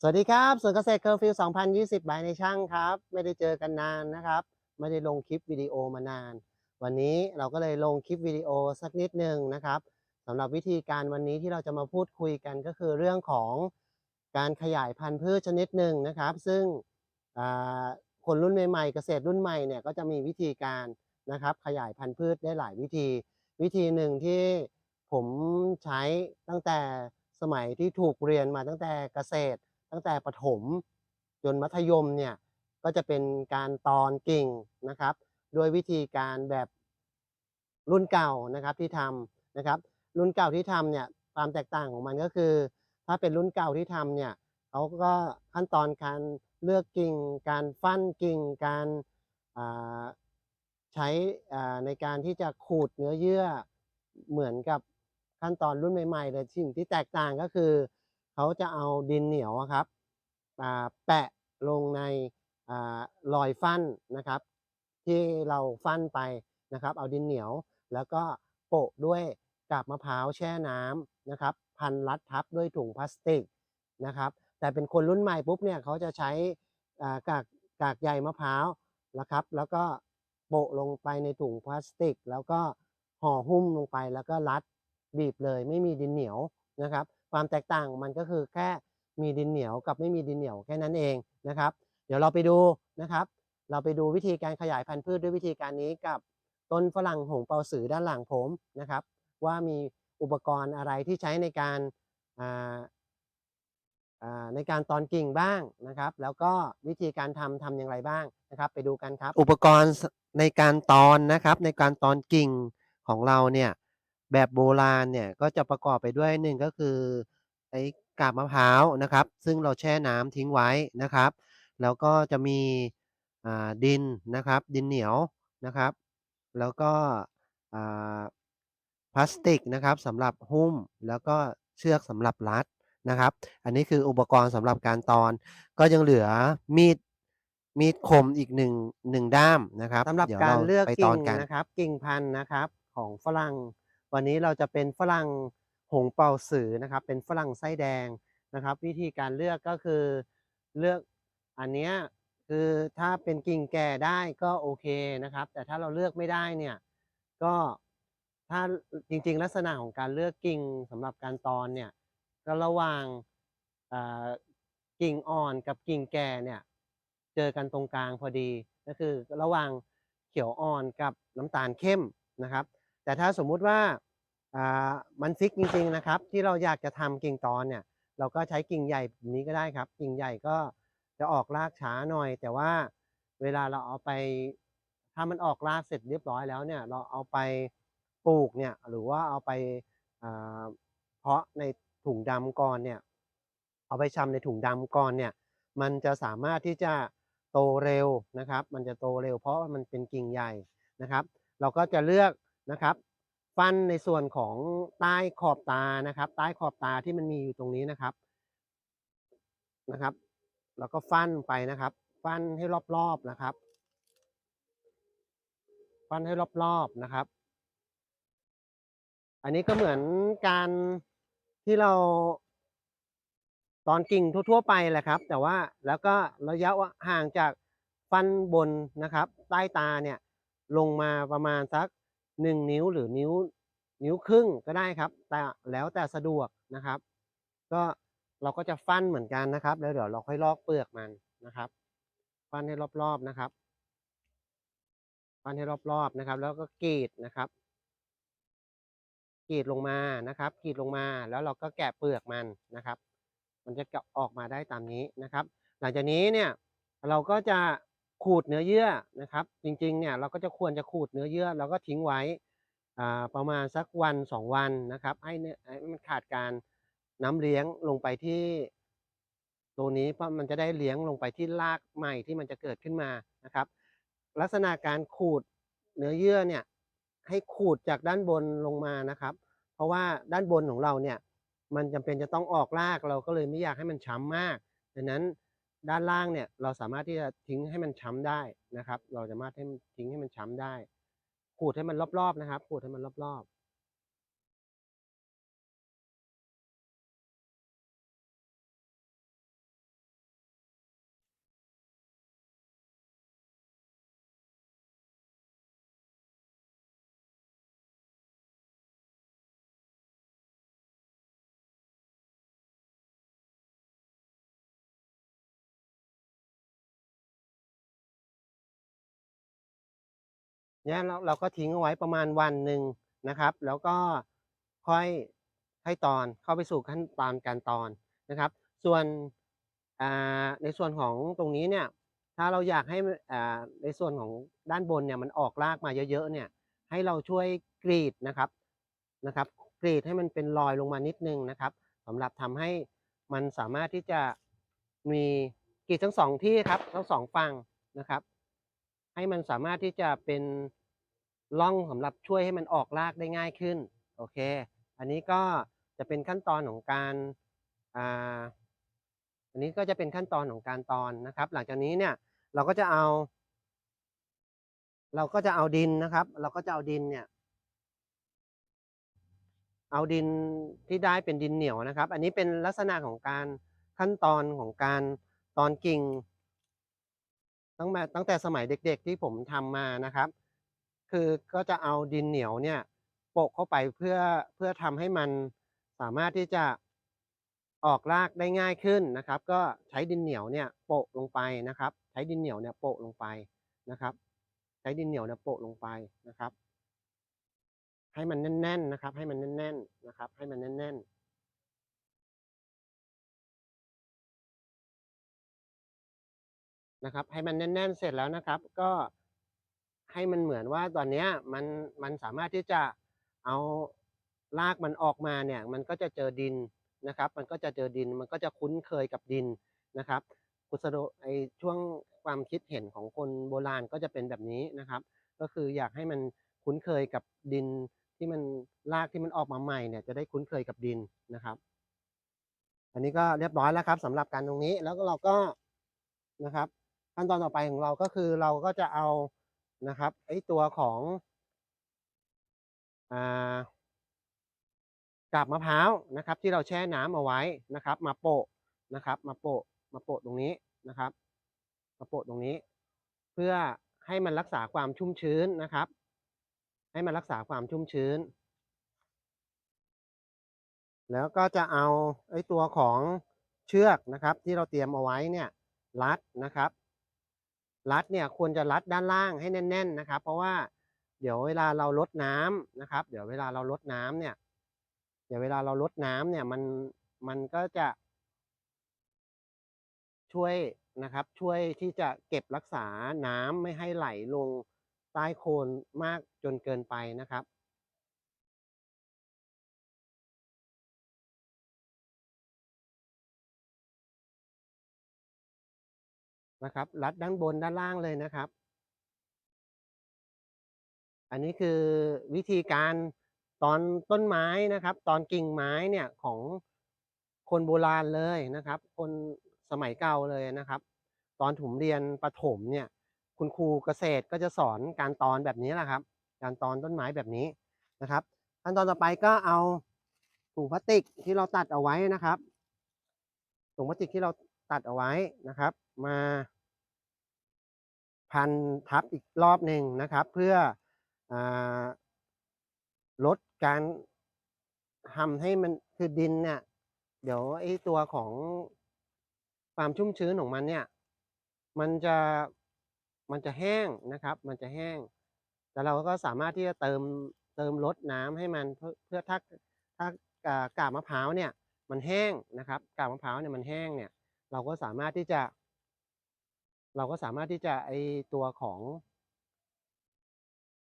สวัสดีครับสวนเกษตรเคอร์ฟิว2020 บายในช่างครับ ไม่ได้เจอกันนานนะครับ ไม่ได้ลงคลิปวิดีโอมานาน วันนี้เราก็เลยลงคลิปวิดีโอสักนิดหนึ่งนะครับสำหรับวิธีการวันนี้ที่เราจะมาพูดคุยกันก็คือเรื่องของการขยายพันธุ์พืชชนิดหนึ่งนะครับ ซึ่งคนรุ่นใหม่ๆเกษตรรุ่นใหม่เนี่ยก็จะมีวิธีการนะครับ ขยายพันธุ์พืชได้หลายวิธี วิธีหนึ่งที่ผมใช้ตั้งแต่สมัยที่ถูกเรียนมาตั้งแต่เกษตร ตั้งแต่ประถมจนมัธยมเนี่ยก็จะเป็นการตอนกิ่งนะครับ ด้วยวิธีการแบบรุ่นเก่านะครับที่ทำนะครับ รุ่นเก่าที่ทำเนี่ยความแตกต่างของมันก็คือ ถ้าเป็นรุ่นเก่าที่ทำเนี่ยเขาก็ขั้นตอนการเลือกกิ่ง การฟั่นกิ่ง การใช้ในการที่จะขูดเนื้อเยื่อเหมือนกับขั้นตอนรุ่นใหม่ๆเลยสิ่งที่แตกต่างก็คือ เขาจะเอาดินเหนียวครับแปะลงในรอยฟันนะครับ ที่เราฟันไปนะครับ เอาดินเหนียว แล้วก็โปะด้วยกาบมะพร้าวแช่น้ำนะครับ พันรัดทับด้วยถุงพลาสติกนะครับ แต่เป็นคนรุ่นใหม่ปุ๊บเนี่ยเขาจะใช้กากกากใยมะพร้าวนะครับ แล้วก็โปะลงไปในถุงพลาสติก แล้วก็ห่อหุ้มลงไปแล้วก็รัดบีบเลยไม่มีดินเหนียวนะครับ ความแตกต่างมันก็คือแค่มีดินเหนียวกับไม่มีดินเหนียวแค่นั้นเองนะครับ เดี๋ยวเราไปดูนะครับ เราไปดูวิธีการขยายพันธุ์พืชด้วยวิธีการนี้กับต้นฝรั่งหงเปาสือด้านหลังผมนะครับ ว่ามีอุปกรณ์อะไรที่ใช้ในการอ่าอ่าในการตอนกิ่งบ้างนะครับ แล้วก็วิธีการทำทำอย่างไรบ้างนะครับ ไปดูกันครับ อุปกรณ์ในการตอนนะครับ ในการตอนกิ่งของเราเนี่ย แบบโบราณเนี่ยก็จะประกอบไปด้วยหนึ่งก็คือไอ้กาบมะพร้าวนะครับ ซึ่งเราแช่น้ำทิ้งไว้นะครับ แล้วก็จะมีอ่าดินนะครับ ดินเหนียวนะครับ แล้วก็อ่าพลาสติกนะครับสำหรับหุ้มแล้วก็เชือกสำหรับรัดนะครับ อันนี้คืออุปกรณ์สำหรับการตอน ก็ยังเหลือมีดมีดคมอีกหนึ่งหนึ่งด้ามนะครับสำหรับการเลือกไปตกิ่องนกัน นะครับ กิ่งพันธุ์นะครับของฝรั่ง วันนี้เราจะเป็นฝรั่งหงเป่าสือนะครับ เป็นฝรั่งไส้แดงนะครับ วิธีการเลือกก็คือเลือกอันเนี้ยคือถ้าเป็นกิ่งแก่ได้ก็โอเคนะครับ แต่ถ้าเราเลือกไม่ได้เนี่ยก็ถ้าจริงๆ ลักษณะของการเลือกกิ่งสำหรับการตอนเนี่ยก็ระหว่างกิ่งอ่อนกับกิ่งแก่เนี่ยเจอกันตรงกลางพอดี ก็คือระหว่างเขียวอ่อนกับน้ำตาลเข้มนะครับ แต่ถ้าสมมุติว่ามันฟิกจริงๆนะครับ ที่เราอยากจะทำกิ่งตอนเนี่ย เราก็ใช้กิ่งใหญ่แบบนี้ก็ได้ครับ กิ่งใหญ่ก็จะออกรากช้าหน่อย แต่ว่าเวลาเราเอาไป ถ้ามันออกรากเสร็จเรียบร้อยแล้วเนี่ย เราเอาไปปลูกเนี่ย หรือว่าเอาไปเพาะในถุงดำก่อนเนี่ย เอาไปชำในถุงดำก่อนเนี่ย มันจะสามารถที่จะโตเร็วนะครับ มันจะโตเร็วเพราะมันเป็นกิ่งใหญ่นะครับ เราก็จะเลือก นะครับ ฟันในส่วนของใต้ขอบตานะครับ ใต้ขอบตาที่มันมีอยู่ตรงนี้นะครับนะครับ แล้วก็ฟันไปนะครับ ฟันให้รอบๆนะครับ ฟันให้รอบๆนะครับ อันนี้ก็เหมือนการที่เราตอนกิ่งทั่ว ๆ ไปแหละครับ แต่ว่าแล้วก็ระยะห่างจากฟันบนนะครับ ใต้ตาเนี่ย ลงมาประมาณสัก หนึ่งนิ้วหรือนิ้วนิ้วครึ่งก็ได้ครับ แต่แล้วแต่สะดวกนะครับ ก็เราก็จะฟันเหมือนกันนะครับ แล้วเดี๋ยวเราค่อยลอกเปลือกมันนะครับ ฟันให้รอบๆนะครับ ฟันให้รอบๆนะครับ แล้วก็กรีดนะครับกรีดลงมานะครับกรีดลงมาแล้วเราก็แกะเปลือกมันนะครับ มันจะออกมาได้ตามนี้นะครับ หลังจากนี้เนี่ยเราก็จะ ขูดเนื้อเยื่อนะครับ จริงๆเนี่ยเราก็จะควรจะขูดเนื้อเยื่อแล้วก็ทิ้งไว้ประมาณสักวันสองวันนะครับให้เนื้อให้มันขาดการน้ำเลี้ยงลงไปที่ตัวนี้เพราะมันจะได้เลี้ยงลงไปที่รากใหม่ที่มันจะเกิดขึ้นมานะครับ ลักษณะการขูดเนื้อเยื่อเนี่ยให้ขูดจากด้านบนลงมานะครับ เพราะว่าด้านบนของเราเนี่ยมันจำเป็นจะต้องออกรากเราก็เลยไม่อยากให้มันช้ำมากดังนั้น ด้านล่างเนี่ยเราสามารถที่จะทิ้งให้มันช้ำได้นะครับ เราสามารถให้ทิ้งให้มันช้ำได้ขูดให้มันรอบๆนะครับขูดให้มันรอบๆ เนี่ยเราเราก็ทิ้งเอาไว้ประมาณวันหนึ่งนะครับ แล้วก็ค่อยให้ตอนเข้าไปสู่ขั้นตอนการตอนนะครับ ส่วนอ่าในส่วนของตรงนี้เนี่ยถ้าเราอยากให้อ่าในส่วนของด้านบนเนี่ยมันออกรากมาเยอะๆเนี่ยให้เราช่วยกรีดนะครับนะครับ กรีดให้มันเป็นรอยลงมานิดนึงนะครับสำหรับทำให้มันสามารถที่จะมีกรีดทั้งสองที่ครับทั้งสองฝั่งนะครับ ให้มันสามารถที่จะเป็นร่องสำหรับช่วยให้มันออกรากได้ง่ายขึ้นโอเค อันนี้ก็จะเป็นขั้นตอนของการอ่าอันนี้ก็จะเป็นขั้นตอนของการตอนนะครับ หลังจากนี้เนี่ยเราก็จะเอา เราก็จะเอาดินนะครับ เราก็จะเอาดินเนี่ยเอาดินที่ได้เป็นดินเหนียวนะครับ อันนี้เป็นลักษณะของการขั้นตอนของการตอนกิ่ง ตั้งแต่ตั้งแต่สมัยเด็กๆที่ผมทำมานะครับ คือก็จะเอาดินเหนียวเนี่ยโปะเข้าไปเพื่อเพื่อทำให้มันสามารถที่จะออกรากได้ง่ายขึ้นนะครับ ก็ใช้ดินเหนียวเนี่ยโปะลงไปนะครับ ใช้ดินเหนียวเนี่ยโปะลงไปนะครับ ใช้ดินเหนียวเนี่ยโปะลงไปนะครับ ให้มันแน่นๆนะครับ ให้มันแน่นๆนะครับ ให้มันแน่นๆ นะครับ ให้มันแน่น ๆ เสร็จแล้วนะครับ ก็ให้มันเหมือนว่าตอนนี้มันมันสามารถที่จะเอารากมันออกมาเนี่ย มันก็จะเจอดินนะครับ มันก็จะเจอดิน มันก็จะคุ้นเคยกับดินนะครับกุศโลไอช่วงความคิดเห็นของคนโบราณก็จะเป็นแบบนี้นะครับ ก็คืออยากให้มันคุ้นเคยกับดินที่มันรากที่มันออกมาใหม่เนี่ยจะได้คุ้นเคยกับดินนะครับ อันนี้ก็เรียบร้อยแล้วครับสำหรับการตรงนี้แล้วก็เราก็นะครับ ขั้นตอนต่อไปของเราก็คือเราก็จะเอานะครับไอ้ตัวของอากาบมะพร้าวนะครับ ที่เราแช่น้ำเอาไว้นะครับ มาโปะนะครับ มาโปะมาโปะตรงนี้นะครับ มาโปะตรงนี้ เพื่อให้มันรักษาความชุ่มชื้นนะครับ ให้มันรักษาความชุ่มชื้น แล้วก็จะเอาไอ้ตัวของเชือกนะครับ ที่เราเตรียมเอาไว้เนี่ยรัดนะครับ รัดเนี่ยควรจะรัดด้านล่างให้แน่น ๆนะครับ เพราะว่าเดี๋ยวเวลาเราลดน้ำนะครับ เดี๋ยวเวลาเราลดน้ำเนี่ย เดี๋ยวเวลาเราลดน้ำเนี่ยมันมันก็จะช่วยนะครับ ช่วยที่จะเก็บรักษาน้ำไม่ให้ไหลลงใต้โคนมากจนเกินไปนะครับ นะครับรัดด้านบนด้านล่างเลยนะครับ อันนี้คือวิธีการตอนต้นไม้นะครับ ตอนกิ่งไม้เนี่ยของคนโบราณเลยนะครับ คนสมัยเก่าเลยนะครับ ตอนผมเรียนประถมเนี่ย คุณครูเกษตรก็จะสอนการตอนแบบนี้แหละครับ การตอนต้นไม้แบบนี้นะครับขั้นตอนต่อไปก็เอาถุงพลาสติกที่เราตัดเอาไว้นะครับถุงพลาสติกที่เราตัดเอาไว้นะครับ มา พันทับอีกรอบหนึ่งนะครับ เพื่ออลดการทำให้มันคือดินเนี่ยเดี๋ยวไอ้ตัวของความชุ่มชื้นของมันเนี่ย มันจะมันจะแห้งนะครับ มันจะแห้ง แต่เราก็สามารถที่จะเติมเติมลดน้ำให้มันเพื่อเพื่อถ้าถ้ากากาบมะพร้าวเนี่ย มันแห้งนะครับ กาบมะพร้าวเนี่ยมันแห้งเนี่ย เราก็สามารถที่จะ เราก็สามารถที่จะไอตัวของ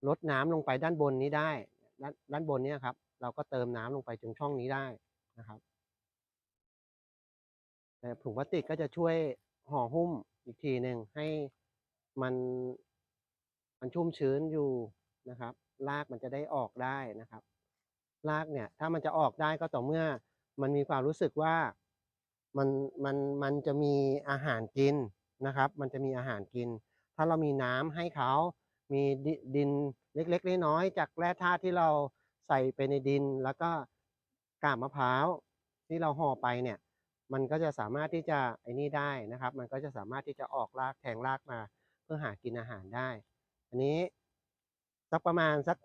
ลดน้ำลงไปด้านบนนี้ได้ ด้านด้านบนเนี้ครับ เราก็เติมน้ำลงไปตรงช่องนี้ได้นะครับแต่ถุงพลาสติกก็จะช่วยห่อหุ้มอีกทีหนึ่งให้มันมันชุ่มชื้นอยู่นะครับรากมันจะได้ออกได้นะครับรากเนี่ยถ้ามันจะออกได้ก็ต่อเมื่อมันมีความรู้สึกว่ามันมันมันจะมีอาหารกิน นะครับ มันจะมีอาหารกิน ถ้าเรามีน้ำให้เขามีดินเล็กๆน้อยๆจากแร่ธาตุที่เราใส่ไปในดิน แล้วก็กาบมะพร้าวที่เราห่อไปเนี่ย มันก็จะสามารถที่จะไอ้นี่ได้นะครับ มันก็จะสามารถที่จะออกรากแทงรากมา เพื่อหากินอาหารได้ อันนี้สักประมาณสัก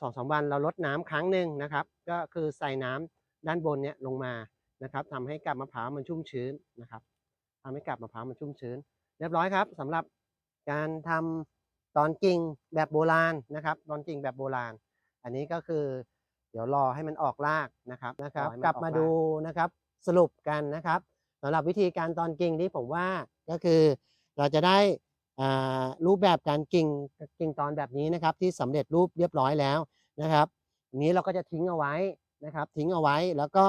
สองสามวันเราลดน้ำครั้งหนึ่งนะครับ ก็คือใส่น้ำด้านบนเนี้ยลงมานะครับทำให้กาบมะพร้าวมันชุ่มชื้นนะครับ ทำให้กาบมะพร้าวมันชุ่มชื้น เรียบร้อยครับสำหรับการทำตอนกิ่งแบบโบราณนะครับ ตอนกิ่งแบบโบราณ อันนี้ก็คือ เดี๋ยวรอให้มันออกรากนะครับนะครับรอให้มันกลับออกมารากดูนะครับสรุปกันนะครับสำหรับวิธีการตอนกิ่งที่ผมว่าก็คือเราจะได้อ่ารูปแบบการกิ่งกิ่งตอนแบบนี้นะครับ ที่สำเร็จรูปเรียบร้อยแล้วนะครับอันนี้เราก็จะทิ้งเอาไว้นะครับ ทิ้งเอาไว้แล้วก็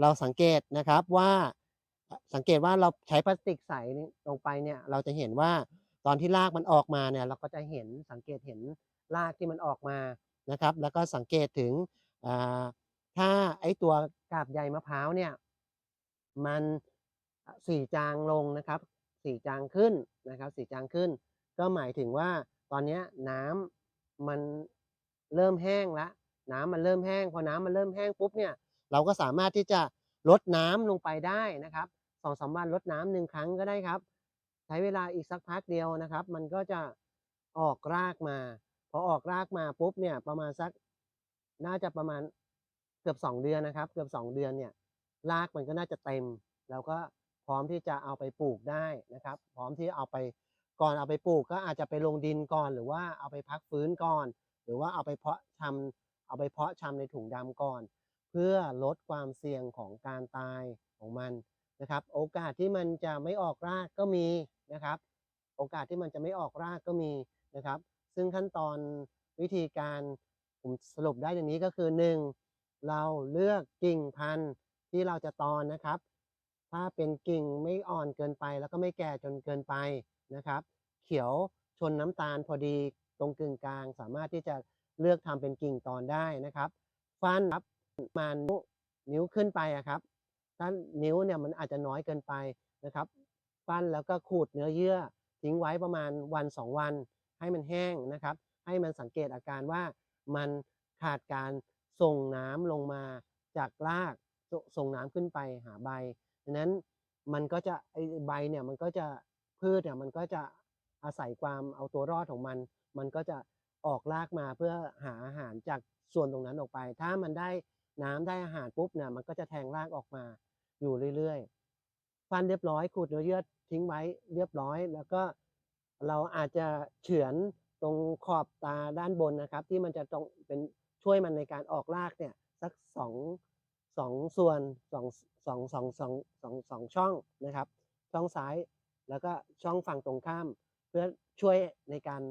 เราสังเกตนะครับว่า สังเกตว่าเราใช้พลาสติกใสลงไปเนี่ยเราจะเห็นว่าตอนที่รากมันออกมาเนี่ยเราก็จะเห็นสังเกตเห็นรากที่มันออกมานะครับ แล้วก็สังเกตถึงถ้าไอตัวกาบใยมะพร้าวเนี่ยมันสีจางลงนะครับ สีจางขึ้นนะครับ สีจางขึ้น ก็หมายถึงว่าตอนนี้น้ำมันเริ่มแห้งล้วน้ำมันเริ่มแห้ง พอน้ำมันเริ่มแห้งปุ๊บเนี่ยเราก็สามารถที่จะลดน้ำลงไปได้นะครับ องสามวันลดน้ำหนึ่งครั้งก็ได้ครับ ใช้เวลาอีกสักพักเดียวนะครับ มันก็จะออกรากมา พอออกรากมาปุ๊บเนี่ยประมาณสักน่าจะประมาณเกือบสองเดือนนะครับ เกือบสองเดือนเนี่ยรากมันก็น่าจะเต็ม แล้วก็พร้อมที่จะเอาไปปลูกได้นะครับ พร้อมที่เอาไปก่อนเอาไปปลูกก็อาจจะไปลงดินก่อน หรือว่าเอาไปพักฟื้นก่อน หรือว่าเอาไปเพาะชำเอาไปเพาะชำในถุงดำก่อน เพื่อลดความเสี่ยงของการตายของมัน นะครับ โอกาสที่มันจะไม่ออกรากก็มีนะครับ โอกาสที่มันจะไม่ออกรากก็มีนะครับ ซึ่งขั้นตอนวิธีการผมสรุปได้อย่างนี้ก็คือ 1. เราเลือกกิ่งพันธุ์ที่เราจะตอนนะครับ ถ้าเป็นกิ่งไม่อ่อนเกินไป แล้วก็ไม่แก่จนเกินไปนะครับ เขียวชนน้ำตาลพอดีตรงกึ่งกลางสามารถที่จะเลือกทำเป็นกิ่งตอนได้นะครับ ฟันครับมานิ้วนิ้วขึ้นไปอะครับ ถ้านิ้วเนี่ยมันอาจจะน้อยเกินไปนะครับฟันแล้วก็ขูดเนื้อเยื่อ ทิ้งไว้ประมาณวันสองวัน ให้มันแห้งนะครับ ให้มันสังเกตอาการว่ามันขาดการส่งน้ำลงมาจากรากส่งน้ำขึ้นไปหาใบดังนั้นมันก็จะไอใบเนี่ยมันก็จะพืชเนี่ยมันก็จะอาศัยความเอาตัวรอดของมัน มันก็จะออกรากมาเพื่อหาอาหารจากส่วนตรงนั้นออกไป ถ้ามันได้น้ำได้อาหารปุ๊บเนี่ยมันก็จะแทงรากออกมา อยู่เรื่อยๆฟันเรียบร้อยขูดเนื้อเยื่อทิ้งไว้เรียบร้อย แล้วก็เราอาจจะเฉือนตรงขอบตาด้านบนนะครับ ที่มันจะตรงเป็นช่วยมันในการออกรากเนี่ยสักสองสองส่วนสองสองสองสองสองสองช่องนะครับ ช่องซ้ายแล้วก็ช่องฝั่งตรงข้าม เพื่อช่วยในการ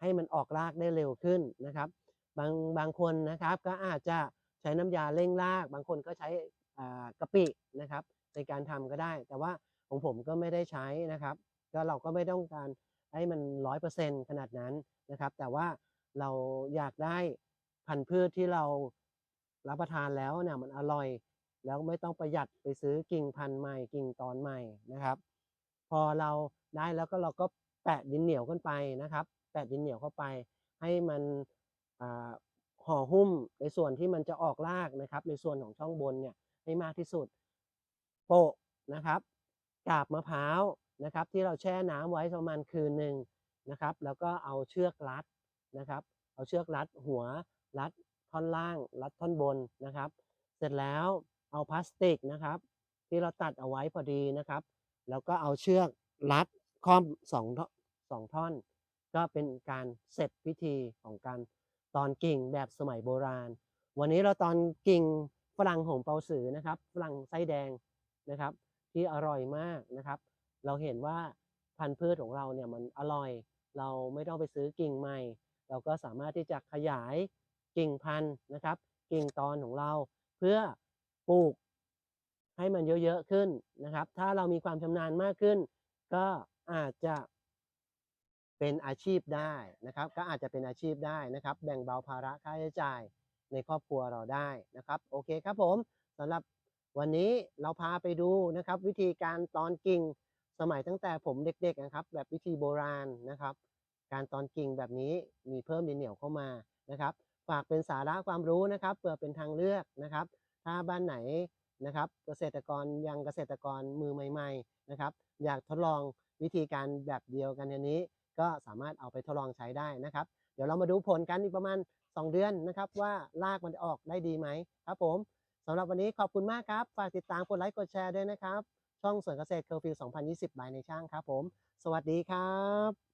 ให้มันออกรากได้เร็วขึ้นนะครับ บางบางคนนะครับก็อาจจะใช้น้ำยาเร่งราก บางคนก็ใช้ กะปินะครับ ในการทำก็ได้ แต่ว่าของผมก็ไม่ได้ใช้นะครับ ก็เราก็ไม่ต้องการให้มันร้อยเปอร์เซ็นขนาดนั้นนะครับ แต่ว่าเราอยากได้พันธุ์พืชที่เรารับประทานแล้วเนี่ยมันอร่อย แล้วไม่ต้องประหยัดไปซื้อกิ่งพันธุ์ใหม่กิ่งตอนใหม่นะครับ พอเราได้แล้วก็เราก็แปะดินเหนียวขึ้นไปนะครับ แปะดินเหนียวเข้าไป ให้มันห่อหุ้มในส่วนที่มันจะออกรากนะครับ ในส่วนของช่องบนเนี่ย ให้มากที่สุด โปะนะครับกาบมะพร้าวนะครับ ที่เราแช่น้ำไว้ประมาณคืนหนึ่งนะครับ แล้วก็เอาเชือกรัดนะครับ เอาเชือกรัดหัวรัดท่อนล่าง รัดท่อนบนนะครับ เสร็จแล้วเอาพลาสติกนะครับ ที่เราตัดเอาไว้พอดีนะครับ แล้วก็เอาเชือกรัดค่อมสองสองท่อน ก็เป็นการเสร็จพิธีของการตอนกิ่งแบบสมัยโบราณ วันนี้เราตอนกิ่ง ฝรั่งหมเปาสือนะครับฝรั่งไส้แดงนะครับ ที่อร่อยมากนะครับ เราเห็นว่าพันธุ์พืชของเราเนี่ยมันอร่อย เราไม่ต้องไปซื้อกิ่งใหม่ เราก็สามารถที่จะขยายกิ่งพันธุ์นะครับ กิ่งตอนของเราเพื่อปลูกให้มันเยอะๆขึ้นนะครับ ถ้าเรามีความชำนาญมากขึ้น ก็อาจจะเป็นอาชีพได้นะครับ ก็อาจจะเป็นอาชีพได้นะครับ แบ่งเบาภาระค่าใช้จ่าย ในครอบครัวเราได้นะครับ โอเคครับผมสำหรับวันนี้เราพาไปดูนะครับ วิธีการตอนกิ่งสมัยตั้งแต่ผมเด็กๆนะครับ แบบวิธีโบราณนะครับ การตอนกิ่งแบบนี้มีเพิ่มดินเหนียวเข้ามานะครับ ฝากเป็นสาระความรู้นะครับเพื่อเป็นทางเลือกนะครับ ถ้าบ้านไหนนะครับเกษตรกรยังเกษตรกรมือใหม่ ๆนะครับ อยากทดลองวิธีการแบบเดียวกันอันนี้ ก็สามารถเอาไปทดลองใช้ได้นะครับ เดี๋ยวเรามาดูผลกันอีกประมาณ 2 เดือนนะครับ ว่ารากมันจะออกได้ดีไหมครับผมสำหรับวันนี้ขอบคุณมากครับ ฝากติดตามกดไลค์กดแชร์ด้วยนะครับ ช่องสวนเกษตรเคอร์ฟิว2020 บายในช่างครับผม สวัสดีครับ